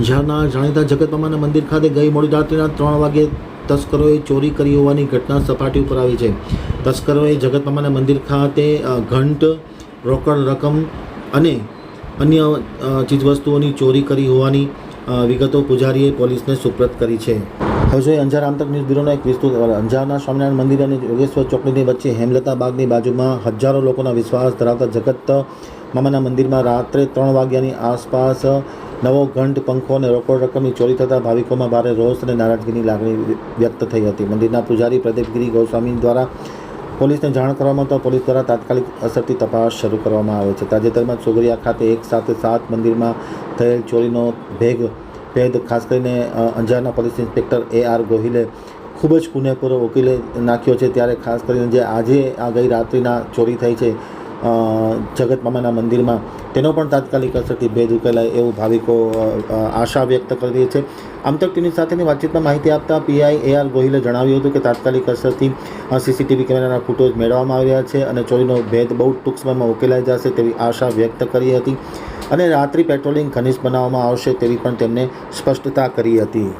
અંજારના જાણીતા જગતમામાના મંદિર ખાતે ગઈ મોડી રાત્રિના ત્રણ વાગે તસ્કરોએ ચોરી કરી હોવાની ઘટના સપાટી ઉપર આવી છે તસ્કરોએ જગતમામાના મંદિર ખાતે ઘંટ, રોકડ રકમ અને અન્ય ચીજવસ્તુઓની ચોરી કરી હોવાની વિગતો પૂજારીએ પોલીસને સુપ્રત કરી છે હવે જોઈએ અંજાર આમતક ન્યૂઝ બ્યુરોનો એક વિસ્તૃત. અંજારના સ્વામિનારાયણ મંદિર અને યોગેશ્વર ચોકડીની વચ્ચે હેમલતા બાગની બાજુમાં હજારો લોકોના વિશ્વાસ ધરાવતા જગત મામાના મંદિરમાં રાત્રે ત્રણ વાગ્યાની આસપાસ નવો ઘંટ, પંખો અને રોકડ રકમની ચોરી થતાં ભાવિકોમાં ભારે રોષ અને નારાજગીની લાગણી વ્યક્ત થઈ હતી. મંદિરના પૂજારી પ્રદીપગીરી ગોસ્વામી દ્વારા પોલીસને જાણ કરવામાં આવતા પોલીસ દ્વારા તાત્કાલિક અસરથી તપાસ શરૂ કરવામાં આવે છે. તાજેતરમાં ચોગરિયા ખાતે એક સાથે સાત મંદિરમાં થયેલ ચોરીનો ભેગ, ભેદ, ખાસ કરીને અંજારના પોલીસ ઇન્સ્પેક્ટર એ આર ગોહિલે ખૂબ જ પુણ્યપૂર્વક વકીલે નાખ્યો છે. ત્યારે ખાસ કરીને જે આજે, આ ગઈ રાત્રિના ચોરી થઈ છે જગત મામાના મંદિરમાં તેનો પણ તાત્કાલિક અસરથી ભેદ ઉકેલાય એવું ભાવિકો આશા વ્યક્ત કરી રહી છે આમતક ટીવી સાથેની વાતચીતમાં માહિતી આપતા પીઆઈ એ આર ગોહિલે જણાવ્યું હતું કે તાત્કાલિક અસરથી સીસીટીવી કેમેરાના ફૂટેજ મેળવવામાં આવ્યા છે અને ચોરીનો ભેદ બહુ ટૂંક સમયમાં ઉકેલાઈ જશે તેવી આશા વ્યક્ત કરી હતી અને રાત્રિ પેટ્રોલિંગ ખનિજ બનાવવામાં આવશે તેવી પણ તેમણે સ્પષ્ટતા કરી હતી.